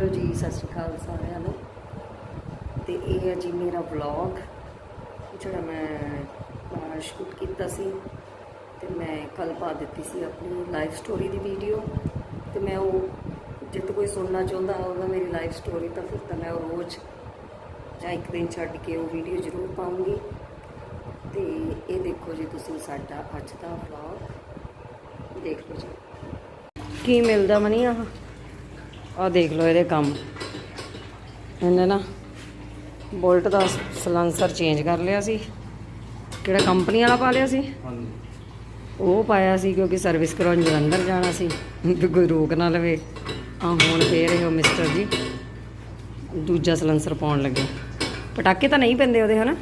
Hello ਜੀ, ਸਤਿ ਸ਼੍ਰੀ ਅਕਾਲ ਸਾਰਿਆਂ ਨੂੰ। ਤੇ ਇਹ ਹੈ ਜੀ ਮੇਰਾ ਵਲੌਗ ਜਿਹੜਾ ਮੈਂ ਸ਼ੂਟ ਕੀਤਾ ਸੀ। ਤੇ ਮੈਂ ਕੱਲ ਪਾ ਦਿੱਤੀ ਸੀ ਆਪਣੀ ਲਾਈਫ ਸਟੋਰੀ ਦੀ ਵੀਡੀਓ ਤੇ ਮੈਂ ਉਹ, ਜੇ ਕੋਈ ਸੁਣਨਾ ਚਾਹੁੰਦਾ ਹੋਊਗਾ ਮੇਰੀ ਲਾਈਫ ਸਟੋਰੀ ਤਾਂ ਫਿਰ ਤਾਂ ਮੈਂ ਉਹ ਰੋਜ਼ ਜਾਂ ਇੱਕ ਦਿਨ ਛੱਡ ਕੇ ਉਹ ਵੀਡੀਓ ਜ਼ਰੂਰ ਪਾਉਂਗੀ ਤੇ ਇਹ ਦੇਖੋ ਜੀ ਤੁਸੀਂ ਸਾਡਾ ਅੱਜ ਦਾ ਵਲੌਗ ਦੇਖ ਲਓ ਜੀ। ਕੀ ਮਿਲਦਾ ਮਨੀ ਆਹ ਆ ਦੇਖ ਲਓ ਇਹਦੇ ਕੰਮ। ਇਹਨੇ ਨਾ ਬੋਲਟ ਦਾ ਸਲੈਂਸਰ ਚੇਂਜ ਕਰ ਲਿਆ ਸੀ। ਕਿਹੜਾ ਕੰਪਨੀ ਵਾਲਾ ਪਾ ਲਿਆ ਸੀ? ਹਾਂਜੀ। ਉਹ ਪਾਇਆ ਸੀ ਕਿਉਂਕਿ ਸਰਵਿਸ ਕਰਾਉਣ ਜਲੰਧਰ ਜਾਣਾ ਸੀ। ਵੀ ਕੋਈ ਰੋਕ ਨਾ ਲਵੇ। ਆ ਹੁਣ ਫੇਰ ਇਹ ਮਿਸਟਰ ਜੀ ਦੂਜਾ ਸਲੈਂਸਰ ਪਾਉਣ ਲੱਗੇ। ਪਟਾਕੇ ਤਾਂ ਨਹੀਂ ਪੈਂਦੇ ਉਹਦੇ ਹਨਾ?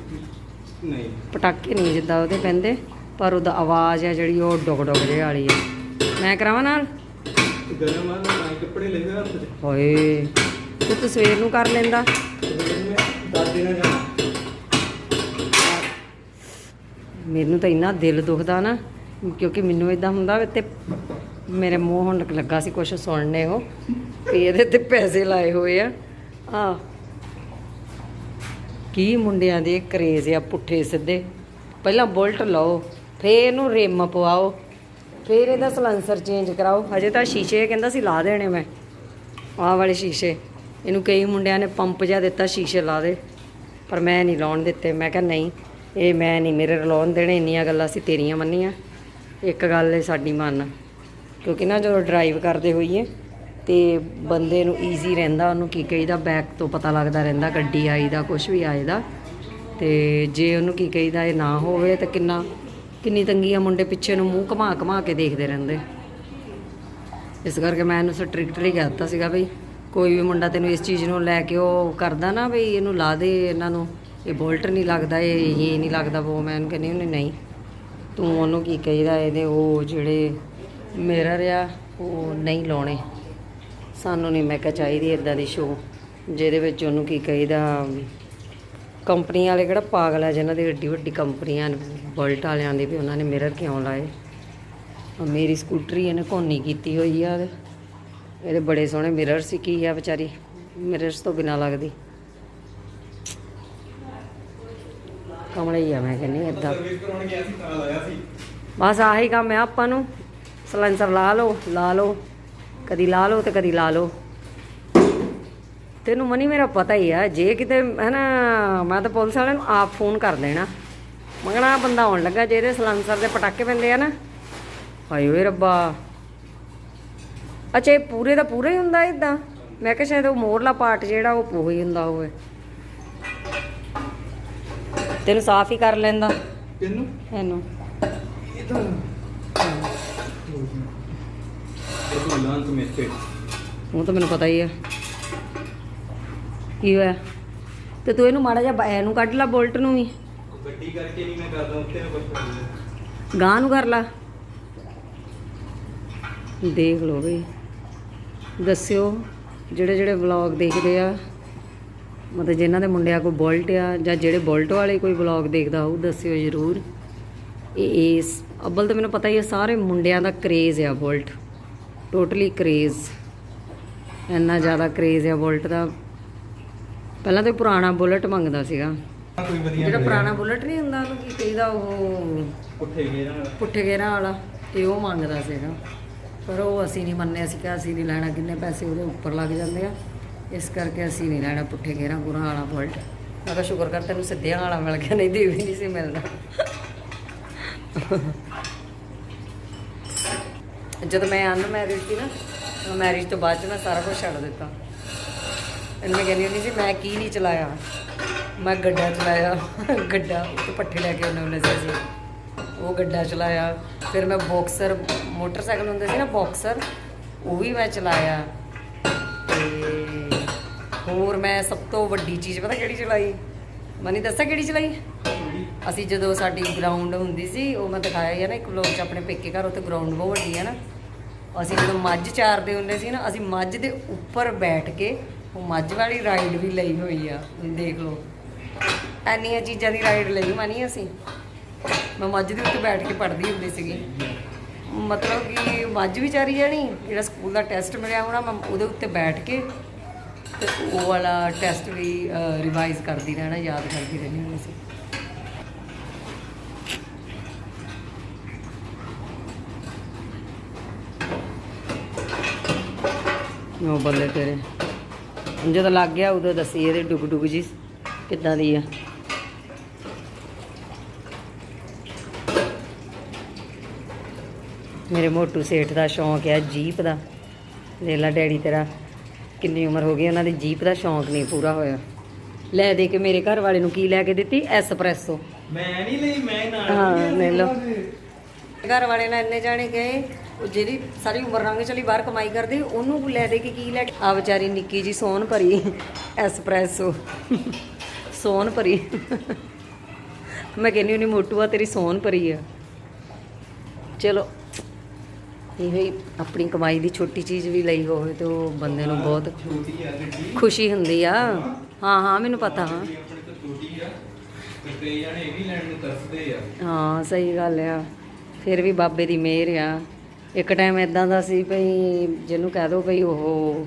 ਨਹੀਂ। ਪਟਾਕੇ ਨਹੀਂ ਜਿੱਦਾਂ ਉਹਦੇ ਪੈਂਦੇ ਪਰ ਉਹਦਾ ਆਵਾਜ਼ ਹੈ ਜਿਹੜੀ ਉਹ ਡੁਗ ਡੁਗ ਜਿਹੀ ਵਾਲੀ ਹੈ ਮੈਂ ਕਰਾਵਾਂ ਨਾਲ? ਗਰਮ ਆ ਨਾ ਕੱਪੜੇ ਲੈਂਦੇ ਹੱਥ 'ਚ। ਹੋਏ ਤੂੰ ਤਾਂ ਸਵੇਰ ਨੂੰ ਕਰ ਲੈਂਦਾ? ਜਾਣਾ। ਮੈਨੂੰ ਤਾਂ ਇੰਨਾ ਦਿਲ ਦੁਖਦਾ ਨਾ ਕਿਉਂਕਿ ਮੈਨੂੰ ਇਦਾਂ ਹੁੰਦਾ ਵੀ ਤੇ ਮੇਰੇ ਮੂੰਹ ਹੁਣ ਲੱਗਾ ਸੀ ਕੁਝ ਸੁਣਨੇ ਉਹ ਵੀ ਇਹਦੇ ਤੇ ਪੈਸੇ ਲਾਏ ਹੋਏ ਆ। ਆ। ਕੀ ਮੁੰਡਿਆਂ ਦੇ ਕਰੇਜ਼ ਆ ਪੁੱਠੇ ਸਿੱਧੇ? ਪਹਿਲਾਂ ਬੁਲਟ ਲਓ ਫੇਰ ਇਹਨੂੰ ਰਿਮ ਪਵਾਓ। ਫਿਰ ਇਹਦਾ ਸਲੈਂਸਰ ਚੇਂਜ ਕਰਾਓ। ਹਜੇ ਤਾਂ ਸ਼ੀਸ਼ੇ ਕਹਿੰਦਾ ਸੀ, ਲਾ ਦੇਣੇ ਮੈਂ। ਆਹ ਵਾਲੇ ਸ਼ੀਸ਼ੇ। ਇਹਨੂੰ ਕਈ ਮੁੰਡਿਆਂ ਨੇ ਪੰਪ ਜਿਹਾ ਦਿੱਤਾ, ਸ਼ੀਸ਼ੇ ਲਾ ਦੇ। ਪਰ ਮੈਂ ਨਹੀਂ ਲਾਉਣ ਦਿੱਤੇ। ਮੈਂ ਕਿਹਾ, ਨਹੀਂ, ਇਹ ਮੈਂ ਨਹੀਂ, ਮੇਰੇ ਲਾਉਣ ਦੇਣੇ, ਇੰਨੀਆਂ ਗੱਲਾਂ ਸੀ ਤੇਰੀਆਂ ਮੰਨੀਆਂ। ਇੱਕ ਗੱਲ ਹੈ ਸਾਡੀ ਮੰਨ, ਕਿਉਂਕਿ ਨਾ ਜਦੋਂ ਡਰਾਈਵ ਕਰਦੇ ਹੋਈਏ, ਤੇ ਬੰਦੇ ਨੂੰ ਈਜ਼ੀ ਰਹਿੰਦਾ, ਉਹਨੂੰ ਕੀ ਕਹੀਦਾ ਬੈਕ ਤੋਂ ਪਤਾ ਲੱਗਦਾ ਰਹਿੰਦਾ, ਗੱਡੀ ਆਈ ਦਾ ਕੁਝ ਵੀ ਆਏ ਦਾ ਤੇ ਜੇ ਉਹਨੂੰ ਕੀ ਕਹੀਦਾ, ਇਹ ਨਾ ਹੋਵੇ, ਤਾਂ ਕਿੰਨਾ ਕਿੰਨੀ ਤੰਗੀ ਆ ਮੁੰਡੇ ਪਿੱਛੇ ਨੂੰ ਮੂੰਹ ਘੁਮਾ ਘੁਮਾ ਕੇ ਦੇਖਦੇ ਰਹਿੰਦੇ। ਇਸ ਕਰਕੇ ਮੈਂ ਇਹਨੂੰ ਸਟ੍ਰਿਕਟਲੀ ਕਹਿ ਦਿੱਤਾ ਸੀਗਾ ਬਈ ਕੋਈ ਵੀ ਮੁੰਡਾ ਤੈਨੂੰ ਇਸ ਚੀਜ਼ ਨੂੰ ਲੈ ਕੇ ਉਹ ਕਰਦਾ ਨਾ ਬਈ ਇਹਨੂੰ ਲਾ ਦੇ, ਇਹਨਾਂ ਨੂੰ ਇਹ ਬੋਲਟ ਨਹੀਂ ਲੱਗਦਾ, ਇਹ ਇਹ ਨਹੀਂ ਲੱਗਦਾ, ਉਹ ਮੈਂ ਇਹਨੂੰ ਕਹਿੰਦੀ ਹੁੰਦੀ, ਨਹੀਂ, ਤੂੰ ਉਹਨੂੰ ਕੀ ਕਹੀਦਾ, ਇਹਦੇ ਉਹ ਜਿਹੜੇ ਮੇਰਾ ਆ, ਉਹ ਨਹੀਂ ਲਾਉਣੇ। ਸਾਨੂੰ ਨਹੀਂ ਮੈਂ ਕਿਹਾ ਚਾਹੀਦੀ ਇਦਾਂ ਦੀ ਸ਼ੋ ਜਿਹਦੇ ਵਿੱਚ ਉਹਨੂੰ ਕੀ ਕਹੀਦਾ ਕੰਪਨੀ ਵਾਲੇ ਕਿਹੜਾ ਪਾਗਲ ਆ ਜਿਹਨਾਂ ਦੀ ਏਡੀ ਵੱਡੀ ਕੰਪਨੀਆਂ ਨੇ ਵਾਲਿਆਂ ਦੀ ਵੀ ਉਹਨਾਂ ਨੇ ਮਿਰਰ ਕਿਉਂ ਲਾਏ? ਮੇਰੀ ਸਕੂਟਰੀ ਇਹਨੇ ਕੋਨੀ ਕੀਤੀ ਹੋਈ ਆ ਇਹਦੇ ਬੜੇ ਸੋਹਣੇ ਮਿਰਰ ਸੀ, ਕੀ ਆ ਵਿਚਾਰੀ? ਮਿਰਰਸ ਤੋਂ ਬਿਨਾ ਲੱਗਦੀ। ਕਮਲੇ ਹੀ ਆ, ਮੈਂ ਕਹਿੰਦੀ ਏਦਾਂ। ਬਸ ਆਹੀ ਕੰਮ ਆ ਆਪਾਂ ਨੂੰ। ਸਲੈਂਸਰ ਲਾ ਲਓ ਲਾ ਲਓ। ਕਦੀ ਲਾ ਲਓ ਤੇ ਕਦੀ ਲਾ ਲਓ। ਤੈਨੂੰ ਮਨੀ ਮੇਰਾ ਪਤਾ ਹੀ ਆ ਜੇ ਕਿਤੇ ਹੈ ਨਾ ਮੈਂ ਤਾਂ ਪੁਲਿਸ ਵਾਲਿਆਂ ਨੂੰ ਆਪ ਫੋਨ ਕਰ ਦੇਣਾ ਮੰਗਣਾ ਬੰਦਾ ਆਉਣ ਲੱਗਾ ਜਿਹਦੇ ਸਲੈਂਸਰ ਦੇ ਪਟਾਕੇ ਪੈਂਦੇ ਆ ਨਾ। ਹਾਏ ਓਏ ਰੱਬਾ। ਅੱਛਾ ਇਹ ਪੂਰੇ ਦਾ ਪੂਰਾ ਹੀ ਹੁੰਦਾ ਇਦਾਂ ਮੈਂ ਕਿਹਾ ਸ਼ਾਇਦ ਉਹ ਮੋਰਲਾ ਪਾਰਟ ਜਿਹੜਾ ਉਹ ਪੂਰਾ ਹੀ ਹੁੰਦਾ ਹੋਵੇ। ਤੈਨੂੰ ਸਾਫ਼ ਹੀ ਕਰ ਲੈਂਦਾ। ਕਿੰਨੂੰ ਇਹਨੂੰ। ਇਹ ਤਾਂ ਉਹ ਤਾਂ ਮੈਨੂੰ ਪਤਾ ਹੀ ਆ। ਕੀ ਹੋਇਆ? ਤੇ ਤੂੰ ਇਹਨੂੰ ਮਾੜਾ ਜਿਹਾ ਐ ਨੂੰ ਕੱਢ ਲਾ ਬੋਲਟ ਨੂੰ ਵੀ। ਗੱਡੀ ਕਰਕੇ ਨਹੀਂ ਮੈਂ ਕਰਦਾ ਉੱਤੇ ਨੂੰ ਕੁਝ ਗਾਂ ਨੂੰ ਕਰ ਲਾ। ਦੇਖ ਲਓ ਬਈ। ਦੱਸਿਓ ਜਿਹੜੇ ਜਿਹੜੇ ਵਲੌਗ ਦੇਖਦੇ ਆ ਮਤਲਬ ਜਿਨ੍ਹਾਂ ਦੇ ਮੁੰਡਿਆਂ ਕੋਲ ਬੋਲਟ ਆ ਜਾਂ ਜਿਹੜੇ ਬੋਲਟ ਵਾਲੇ ਕੋਈ ਵਲੌਗ ਦੇਖਦਾ ਹੋਊ ਦੱਸਿਓ ਜ਼ਰੂਰ। ਇਹ ਇਸ ਅੱਬਲ ਤਾਂ ਮੈਨੂੰ ਪਤਾ ਹੀ ਆ ਸਾਰੇ ਮੁੰਡਿਆਂ ਦਾ ਕਰੇਜ਼ ਆ ਬੋਲਟ। ਟੋਟਲੀ ਕਰੇਜ਼ ਇੰਨਾ ਜ਼ਿਆਦਾ ਕਰੇਜ਼ ਆ ਬੋਲਟ ਦਾ। ਪਹਿਲਾਂ ਤਾਂ ਪੁਰਾਣਾ ਬੁਲਟ ਮੰਗਦਾ ਸੀਗਾ। ਕੋਈ ਵਧੀਆ ਜਿਹੜਾ ਪੁਰਾਣਾ ਬੁਲਟ ਨਹੀਂ ਹੁੰਦਾ ਉਹਨੂੰ ਕੀ ਕਹੀਦਾ ਉਹ ਗਏ ਨਾ ਪੁੱਠੇ ਗੇਰਾਂ ਵਾਲਾ ਤੇ ਉਹ ਮੰਗਦਾ ਸੀਗਾ। ਪਰ ਉਹ ਅਸੀਂ ਨਹੀਂ ਮੰਨੇ ਅਸੀਂ ਕਿਹਾ ਅਸੀਂ ਨਹੀਂ ਲੈਣਾ ਕਿੰਨੇ ਪੈਸੇ ਉਹਦੇ ਉੱਪਰ ਲੱਗ ਜਾਂਦੇ ਆ। ਇਸ ਕਰਕੇ ਅਸੀਂ ਨਹੀਂ ਲੈਣਾ ਪੁੱਠੇ ਗੇਰਾਂ ਗੁਰਾਂ ਵਾਲਾ ਬੁਲਟ। ਮੈਂ ਕਿਹਾ ਸ਼ੁਕਰ ਕਰ ਤੈਨੂੰ ਸਿੱਧਿਆਂ ਵਾਲਾ ਮਿਲ ਗਿਆ ਨਹੀਂ ਤੇ ਇਹ ਵੀ ਨਹੀਂ ਸੀ ਮਿਲਦਾ। ਜਦੋਂ ਮੈਂ ਅਨ ਮੈਰਿਜ ਸੀ ਨਾ ਮੈਰਿਜ ਤੋਂ ਬਾਅਦ 'ਚ ਮੈਂ ਸਾਰਾ ਕੁਝ ਛੱਡ ਦਿੱਤਾ। ਇਹਨੂੰ ਮੈਂ ਕਹਿੰਦੀ ਹੁੰਦੀ ਸੀ, ਮੈਂ ਕੀ ਨਹੀਂ ਚਲਾਇਆ? ਮੈਂ ਗੱਡਾ ਚਲਾਇਆ। ਗੱਡਾ ਉੱਤੇ ਪੱਠੇ ਲੈ ਕੇ ਉਹਨੇ ਉਹਨੇ ਸੀ। ਉਹ ਗੱਡਾ ਚਲਾਇਆ। ਫਿਰ ਮੈਂ ਬਾਕਸਰ, ਮੋਟਰਸਾਈਕਲ ਹੁੰਦੇ ਸੀ ਨਾ ਬਾਕਸਰ, ਉਹ ਵੀ ਮੈਂ ਚਲਾਇਆ। ਤੇ ਹੋਰ ਮੈਂ ਸਭ ਤੋਂ ਵੱਡੀ ਚੀਜ਼ ਪਤਾ ਕਿਹੜੀ ਚਲਾਈ? ਮਨੀ ਦੱਸਾਂ ਕਿਹੜੀ ਚਲਾਈ? ਅਸੀਂ ਜਦੋਂ ਸਾਡੀ ਗਰਾਊਂਡ ਹੁੰਦੀ ਸੀ, ਉਹ ਮੈਂ ਦਿਖਾਇਆ ਹੀ ਨਾ, ਇੱਕ ਵਲੋਗ 'ਚ ਆਪਣੇ ਪੇਕੇ ਘਰ ਉੱਤੇ ਗਰਾਊਂਡ ਬਹੁਤ ਵੱਡੀ ਹੈ ਨਾ। ਅਸੀਂ ਜਦੋਂ ਮੱਝ ਚਾਰਦੇ ਹੁੰਦੇ ਸੀ ਨਾ, ਅਸੀਂ ਮੱਝ ਦੇ ਉੱਪਰ ਬੈਠ ਕੇ ਉਹ ਮੱਝ ਵਾਲੀ ਰਾਈਡ ਵੀ ਲਈ ਹੋਈ ਆ ਦੇਖ ਲਓ। ਐਨੀਆਂ ਚੀਜ਼ਾਂ ਦੀ ਰਾਈਡ ਲਈ ਮਾਨੀ ਅਸੀਂ। ਮੈਂ ਮੱਝ ਦੇ ਉੱਤੇ ਬੈਠ ਕੇ ਪੜ੍ਹਦੀ ਹੁੰਦੀ ਸੀਗੀ। ਮਤਲਬ ਕਿ ਮੱਝ ਵੀ ਜਾਣੀ ਜਿਹੜਾ ਸਕੂਲ ਦਾ ਟੈਸਟ ਮਿਲਿਆ ਹੋਣਾ, ਮੈਂ ਉਹਦੇ ਉੱਤੇ ਬੈਠ ਕੇ ਤੇ ਉਹ ਵਾਲਾ ਟੈਸਟ ਵੀ ਰਿਵਾਈਜ਼ ਕਰਦੀ ਰਹਿਣਾ, ਯਾਦ ਕਰਦੀ ਰਹਿਣੀ ਹੁੰਦੀ ਸੀ। ਉਹ ਬੱਲੇ ਤੇਰੇ? ਜਦੋਂ ਲੱਗ ਗਿਆ ਉਦੋਂ ਦੱਸੀ ਇਹਦੇ ਡੁਗ ਡੁਗ ਜੀ ਕਿੱਦਾਂ ਦੀ ਆ। ਮੇਰੇ ਮੋਟੂ ਸੇਠ ਦਾ ਸ਼ੌਂਕ ਹੈ ਜੀਪ ਦਾ। ਲੇਲਾ ਡੈਡੀ ਤੇਰਾ ਕਿੰਨੀ ਉਮਰ ਹੋ ਗਈ ਉਹਨਾਂ ਦੀ ਜੀਪ ਦਾ ਸ਼ੌਂਕ ਨਹੀਂ ਪੂਰਾ ਹੋਇਆ। ਲੈ ਦੇ ਕੇ ਮੇਰੇ ਘਰ ਵਾਲੇ ਨੂੰ ਕੀ ਲੈ ਕੇ ਦਿੱਤੀ? ਐਸਪ੍ਰੈਸੋ। ਮੈਂ ਨਹੀਂ ਲਈ ਮੈਂ ਨਾਲ ਹਾਂ, ਲੈ ਲਓ। ਘਰ ਵਾਲੇ ਨਾਲ ਇੰਨੇ ਜਾਣੇ ਗਏ ਉਹ ਜਿਹੜੀ ਸਾਰੀ ਉਮਰ ਰੰਗ ਚਲੀ, ਬਾਹਰ ਕਮਾਈ ਕਰਦੇ, ਉਹਨੂੰ ਲੈ ਦੇ ਕੇ ਕੀ ਲੈ ਕੇ ਆ ਵਿਚਾਰੀ ਨਿੱਕੀ ਜੀ ਸੋਨ ਭਰੀ, ਐਸਪ੍ਰੈਸੋ। ਸੋਨ ਭਰੀ। ਮੈਂ ਕਹਿੰਦੀ ਉਹਨੇ ਮੋਟੂ ਆ, ਤੇਰੀ ਸੋਨ ਭਰੀ ਆ। ਚਲੋ, ਇਹ ਹੀ ਆਪਣੀ ਕਮਾਈ ਦੀ ਛੋਟੀ ਚੀਜ਼ ਵੀ ਲਈ ਹੋਵੇ ਤੇ ਉਹ ਬੰਦੇ ਨੂੰ ਬਹੁਤ ਖੁਸ਼ੀ ਹੁੰਦੀ ਆ। ਹਾਂ ਹਾਂ, ਮੈਨੂੰ ਪਤਾ, ਹਾਂ। ਹਾਂ, ਸਹੀ ਗੱਲ ਆ। ਫਿਰ ਵੀ ਬਾਬੇ ਦੀ ਮਿਹਰ ਆ। ਇੱਕ ਟਾਈਮ ਇਦਾਂ ਦਾ ਸੀ ਭਈ ਜਿਹਨੂੰ ਕਹਿ ਦੋ ਭਈ ਉਹ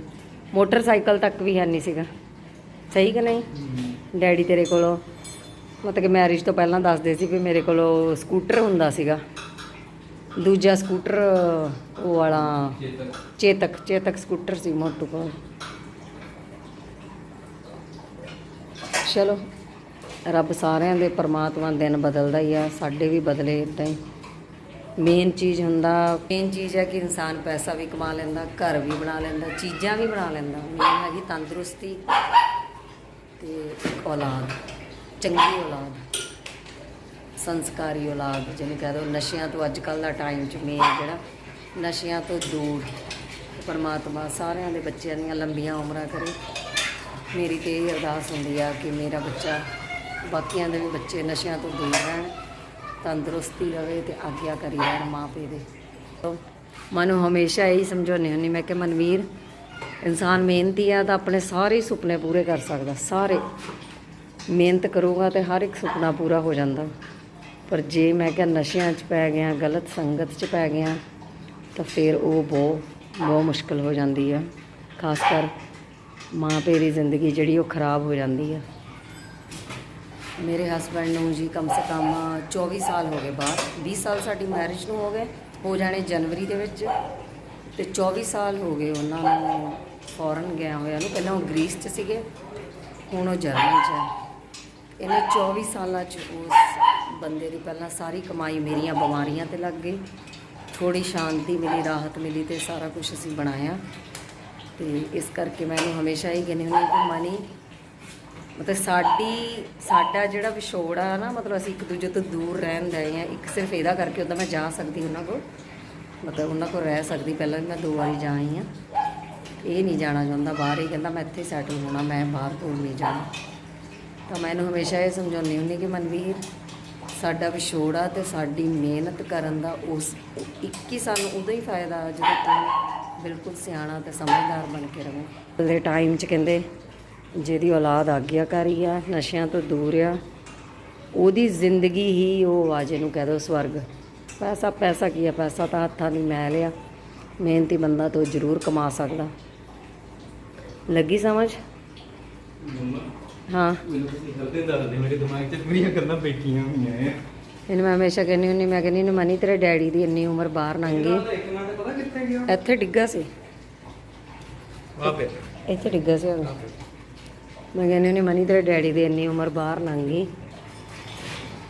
ਮੋਟਰਸਾਈਕਲ ਤੱਕ ਵੀ ਹੈ ਨਹੀਂ ਸੀਗਾ। ਸਹੀ ਕਿ ਨਹੀਂ? ਡੈਡੀ ਤੇਰੇ ਕੋਲੋਂ ਮਤਲਬ ਕਿ ਮੈਰਿਜ ਤੋਂ ਪਹਿਲਾਂ ਦੱਸਦੇ ਸੀ ਵੀ ਮੇਰੇ ਕੋਲੋਂ ਸਕੂਟਰ ਹੁੰਦਾ ਸੀਗਾ। ਦੂਜਾ ਸਕੂਟਰ ਉਹ ਵਾਲਾ ਚੇਤਕ। ਚੇਤਕ ਸਕੂਟਰ ਸੀ ਮੋਟੂ ਕੋਲ। ਚਲੋ ਰੱਬ ਸਾਰਿਆਂ ਦੇ ਪਰਮਾਤਮਾ ਦਿਨ ਬਦਲਦਾ ਹੀ ਆ ਸਾਡੇ ਵੀ ਬਦਲੇ ਇਦਾਂ ਹੀ। ਮੇਨ ਚੀਜ਼ ਹੁੰਦਾ ਮੇਨ ਚੀਜ਼ ਹੈ ਕਿ ਇਨਸਾਨ ਪੈਸਾ ਵੀ ਕਮਾ ਲੈਂਦਾ, ਘਰ ਵੀ ਬਣਾ ਲੈਂਦਾ, ਚੀਜ਼ਾਂ ਵੀ ਬਣਾ ਲੈਂਦਾ। ਮੇਨ ਹੈਗੀ ਤੰਦਰੁਸਤੀ ਤੇ ਔਲਾਦ, ਚੰਗੀ ਔਲਾਦ, ਸੰਸਕਾਰੀ ਔਲਾਦ, ਜਿਹਨੂੰ ਕਹਿ ਦੋ। ਨਸ਼ਿਆਂ ਤੋਂ ਅੱਜ ਕੱਲ ਦਾ ਟਾਈਮ ਚ ਮੇਨ ਜਿਹੜਾ, ਨਸ਼ਿਆਂ ਤੋਂ ਦੂਰ, ਪਰਮਾਤਮਾ ਸਾਰਿਆਂ ਦੇ ਬੱਚਿਆਂ ਦੀਆਂ ਲੰਬੀਆਂ ਉਮਰਾਂ ਕਰੇ। ਮੇਰੀ ਤੇ ਇਹ ਅਰਦਾਸ ਹੁੰਦੀ ਆ ਕਿ ਮੇਰਾ ਬੱਚਾ, ਬਾਕੀਆਂ ਦੇ ਵੀ ਬੱਚੇ ਨਸ਼ਿਆਂ ਤੋਂ ਦੂਰ ਰਹਿਣ। ਤੰਦਰੁਸਤੀ ਰਵੇ ਤੇ ਆਗਿਆਕਾਰੀ ਰਹਿਣ ਮਾਂ ਪਿਓ ਦੇ। ਮਨੂੰ ਹਮੇਸ਼ਾ ਇਹੀ ਸਮਝਾਉਂਦੀ ਹੁੰਦੀ, ਮੈਂ ਕਿ ਮਨਵੀਰ, ਇਨਸਾਨ ਮਿਹਨਤੀ ਆ ਤਾਂ ਆਪਣੇ ਸਾਰੇ ਸੁਪਨੇ ਪੂਰੇ ਕਰ ਸਕਦਾ, ਸਾਰੇ। ਮਿਹਨਤ ਕਰੂਗਾ ਤੇ ਹਰ ਇੱਕ ਸੁਪਨਾ ਪੂਰਾ ਹੋ ਜਾਂਦਾ। ਪਰ ਜੇ ਮੈਂ ਕਿਹਾ ਨਸ਼ਿਆਂ 'ਚ ਪੈ ਗਿਆ, ਗਲਤ ਸੰਗਤ 'ਚ ਪੈ ਗਿਆ, ਤਾਂ ਫਿਰ ਉਹ ਬਹੁਤ ਬਹੁਤ ਮੁਸ਼ਕਲ ਹੋ ਜਾਂਦੀ ਆ। ਖਾਸ ਕਰ ਮਾਂ ਪਿਓ ਦੀ ਜ਼ਿੰਦਗੀ ਜਿਹੜੀ ਉਹ ਖਰਾਬ ਹੋ ਜਾਂਦੀ ਆ। ਮੇਰੇ ਹਸਬੰਡ ਨੂੰ ਜੀ ਕਮ ਸੇ ਕਮ 24 ਸਾਲ ਹੋ ਗਏ ਬਾਹਰ 20 ਸਾਲ ਸਾਡੀ ਮੈਰਿਜ ਨੂੰ ਹੋ ਗਏ, ਹੋ ਜਾਣੇ ਜਨਵਰੀ ਦੇ ਵਿੱਚ। ਤੇ 24 ਸਾਲ ਹੋ ਗਏ ਉਹਨਾਂ ਨੂੰ ਫੋਰਨ ਗਿਆ ਹੋਇਆ ਨੂੰ, ਪਹਿਲਾਂ ਉਹ ਗ੍ਰੀਸ 'ਚ ਸੀਗੇ, ਹੁਣ ਉਹ ਜਰਮਨੀ 'ਚ ਹੈ। ਇਹਨੇ 24 ਸਾਲਾਂ 'ਚ ਉਸ ਬੰਦੇ ਦੀ ਪਹਿਲਾਂ ਸਾਰੀ ਕਮਾਈ ਮੇਰੀਆਂ ਬਿਮਾਰੀਆਂ ਤੇ ਲੱਗ ਗਈ। ਥੋੜੀ ਸ਼ਾਂਤੀ ਮਿਲੀ, ਰਾਹਤ ਮਿਲੀ ਤੇ ਸਾਰਾ ਕੁਝ ਅਸੀਂ ਬਣਾਇਆ। ਤੇ ਇਸ ਕਰਕੇ ਮੈਂ ਇਹਨੂੰ ਹਮੇਸ਼ਾ ਹੀ ਕਹਿੰਦੀ ਹੁੰਦੀ ਹਾਂ ਕਿ ਮਨੀ ਮਤਲਬ ਸਾਡੀ, ਸਾਡਾ ਜਿਹੜਾ ਵਿਛੋੜ ਆ ਨਾ, ਮਤਲਬ ਅਸੀਂ ਇੱਕ ਦੂਜੇ ਤੋਂ ਦੂਰ ਰਹਿਣ ਦਏ ਆ ਇੱਕ ਸਿਰਫ ਇਹਦਾ ਕਰਕੇ ਉਦੋਂ ਮੈਂ ਜਾ ਸਕਦੀ ਉਹਨਾਂ ਕੋਲ। ਮਤਲਬ ਉਹਨਾਂ ਕੋਲ ਰਹਿ ਸਕਦੀ, ਪਹਿਲਾਂ ਵੀ ਮੈਂ ਦੋ ਵਾਰੀ ਜਾ ਆਈ ਆ ਇਹ ਨਹੀਂ ਜਾਣਾ ਚਾਹੁੰਦਾ, ਬਾਹਰ ਹੀ ਕਹਿੰਦਾ ਮੈਂ ਇੱਥੇ ਸੈਟਲ ਹੋਣਾ, ਮੈਂ ਬਾਹਰ ਕੋਲ ਨਹੀਂ ਜਾਣਾ। ਤਾਂ ਮੈਂ ਇਹਨੂੰ ਹਮੇਸ਼ਾ ਇਹ ਸਮਝਾਉਂਦੀ ਹੁੰਦੀ ਕਿ ਮਨਵੀਰ, ਸਾਡਾ ਵਿਛੋੜ ਆ ਤੇ ਸਾਡੀ ਮਿਹਨਤ ਕਰਨ ਦਾ ਉਸ, ਇੱਕ ਹੀ ਸਾਨੂੰ ਉਦੋਂ ਹੀ ਫਾਇਦਾ ਜਦੋਂ ਤੂੰ ਬਿਲਕੁਲ ਸਿਆਣਾ ਤੇ ਸਮਝਦਾਰ ਬਣ ਕੇ ਰਵੇਂ। ਦੇ ਟਾਈਮ 'ਚ ਕਹਿੰਦੇ ਜਿਹਦੀ ਔਲਾਦ ਆਗਿਆਕਾਰੀ ਆ ਨਸ਼ਿਆਂ ਤੋਂ ਦੂਰ ਆ ਉਹਦੀ ਜ਼ਿੰਦਗੀ ਹੀ ਉਹ ਆ ਜਿਹਨੂੰ ਕਹਿ ਦੋ ਸਵਰਗ। ਪੈਸਾ ਪੈਸਾ ਕੀ ਆ? ਪੈਸਾ ਤਾਂ ਹੱਥਾਂ ਦੀ ਮੈਲ ਆ। ਮਿਹਨਤੀ ਬੰਦਾ ਤੋਂ ਜ਼ਰੂਰ ਕਮਾ ਸਕਦਾ। ਲੱਗੀ ਸਮਝ? ਹਾਂ। ਮੈਨੂੰ ਤੁਸੀਂ ਹਰਦੇ ਦੱਸਦੇ ਮੇਰੇ ਦਿਮਾਗ 'ਚ ਪੂਰੀਆਂ ਗੱਲਾਂ ਬੈਠੀਆਂ ਹੋਈਆਂ ਐ ਇਹਨੂੰ ਮੈਂ ਹਮੇਸ਼ਾ ਕਹਿੰਦੀ ਹੁੰਦੀ ਮੈਂ ਕਹਿੰਦੀ ਨੂੰ ਮਨੀ ਤੇਰੇ ਡੈਡੀ ਦੀ ਇੰਨੀ ਉਮਰ ਬਾਹਰ ਲੰਘ ਇਹਨਾਂ ਗਈ ਦਾ ਇੱਕ ਨਾਂ ਤੇ ਪਤਾ ਕਿੱਥੇ ਗਿਆ? ਇੱਥੇ ਡਿੱਗਾ ਸੀ। ਵਾਹ ਪੇ ਇੱਥੇ ਡਿੱਗਾ ਸੀ ਉਹ। ਮੈਂ ਕਹਿੰਦੀ ਹੁੰਦੀ, ਮਨੀ, ਤੇਰੇ ਡੈਡੀ ਦੀ ਇੰਨੀ ਉਮਰ ਬਾਹਰ ਲੰਘ ਗਈ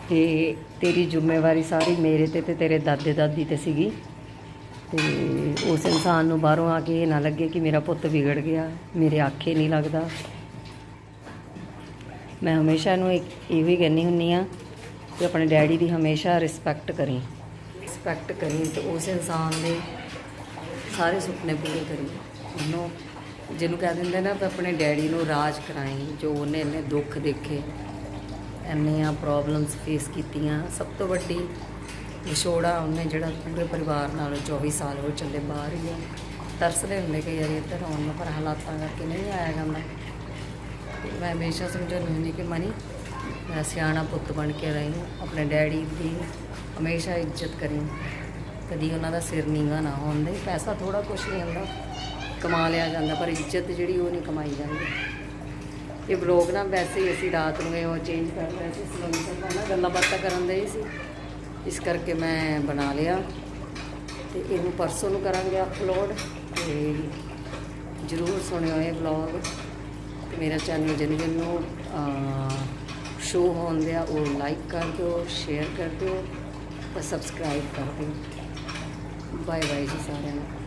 ਤੇ ਤੇਰੀ ਜ਼ਿੰਮੇਵਾਰੀ ਸਾਰੀ ਮੇਰੇ ਤੇ ਤੇ ਤੇਰੇ ਦਾਦੇ ਦਾਦੀ ਤੇ ਸੀਗੀ ਤੇ ਉਸ ਇਨਸਾਨ ਨੂੰ ਬਾਹਰੋਂ ਆ ਕੇ ਇਹ ਨਾ ਲੱਗੇ ਕਿ ਮੇਰਾ ਪੁੱਤ ਵਿਗੜ ਗਿਆ, ਮੇਰੇ ਆਖੇ ਨਹੀਂ ਲੱਗਦਾ। ਮੈਂ ਹਮੇਸ਼ਾ ਇਹਨੂੰ ਇੱਕ ਇਹ ਵੀ ਕਹਿੰਦੀ ਹੁੰਨੀ ਆ ਕਿ ਆਪਣੇ ਡੈਡੀ ਦੀ ਹਮੇਸ਼ਾ ਰਿਸਪੈਕਟ ਕਰੀ। ਰਿਸਪੈਕਟ ਕਰੀ ਤੇ ਉਸ ਇਨਸਾਨ ਦੇ ਸਾਰੇ ਸੁਪਨੇ ਪੂਰੇ ਕਰੀ। ਉਹਨੂੰ ਜਿਹਨੂੰ ਕਹਿ ਦਿੰਦੇ ਨਾ ਵੀ ਆਪਣੇ ਡੈਡੀ ਨੂੰ ਰਾਜ ਕਰਾਈ, ਜੋ ਉਹਨੇ ਇੰਨੇ ਦੁੱਖ ਦੇਖੇ, ਇੰਨੀਆਂ ਪ੍ਰੋਬਲਮਸ ਫੇਸ ਕੀਤੀਆਂ। ਸਭ ਤੋਂ ਵੱਡੀ ਵਿਛੋੜਾ ਉਹਨੇ ਜਿਹੜਾ ਪੂਰੇ ਪਰਿਵਾਰ ਨਾਲ 24 ਸਾਲ ਹੋ ਚੱਲੇ ਬਾਹਰ ਹੀ ਆ। ਤਰਸਦੇ ਹੁੰਦੇ ਕਿ ਯਾਰ ਇੱਧਰ ਆਉਣ ਨੂੰ, ਪਰ ਹਾਲਾਤਾਂ ਕਰਕੇ ਨਹੀਂ ਆਇਆ ਜਾਂਦਾ। ਮੈਂ ਹਮੇਸ਼ਾ ਸਮਝਾਉਂਦੀ ਹੁੰਦੀ ਕਿ ਮਨੀ, ਮੈਂ ਸਿਆਣਾ ਪੁੱਤ ਬਣ ਕੇ ਰਹੀ ਆਪਣੇ ਡੈਡੀ ਦੀ ਹਮੇਸ਼ਾ ਇੱਜ਼ਤ ਕਰੀ। ਕਦੀ ਉਹਨਾਂ ਦਾ ਸਿਰ ਨੀਵਾ ਨਾ ਹੋਣ ਦੇ, ਪੈਸਾ ਥੋੜਾ ਕੁਛ ਨਹੀਂ ਹੁੰਦਾ। ਕਮਾ ਲਿਆ ਜਾਂਦਾ, ਪਰ ਇੱਜ਼ਤ ਜਿਹੜੀ ਉਹ ਨਹੀਂ ਕਮਾਈ ਜਾਂਦੀ। ਇਹ ਬਲੌਗ ਨਾ ਵੈਸੇ ਹੀ ਅਸੀਂ ਰਾਤ ਨੂੰ ਇਹ ਉਹ ਚੇਂਜ ਕਰ ਰਹੇ ਸੀ ਸਲੰਸਰ ਦਾ ਨਾ ਗੱਲਾਂ ਬਾਤਾਂ ਕਰਨ ਦੇ ਸੀ। ਇਸ ਕਰਕੇ ਮੈਂ ਬਣਾ ਲਿਆ ਤੇ ਇਹਨੂੰ ਪਰਸੋਂ ਨੂੰ ਕਰਾਂਗੇ ਅਪਲੋਡ ਤੇ ਜਰੂਰ ਸੁਣਿਓ ਇਹ ਵਲੌਗ ਤੇ ਮੇਰਾ ਚੈਨਲ ਜਿਹਨੂੰ ਜਿਹਨੂੰ ਸ਼ੋ ਹੋਣ ਆ ਉਹ ਲਾਈਕ ਕਰ ਦਿਓ ਸ਼ੇਅਰ ਕਰ ਦਿਓ ਤੇ ਸਬਸਕ੍ਰਾਈਬ ਕਰ ਦਿਓ। ਬਾਏ ਬਾਏ ਜੀ ਸਾਰਿਆਂ ਨੂੰ।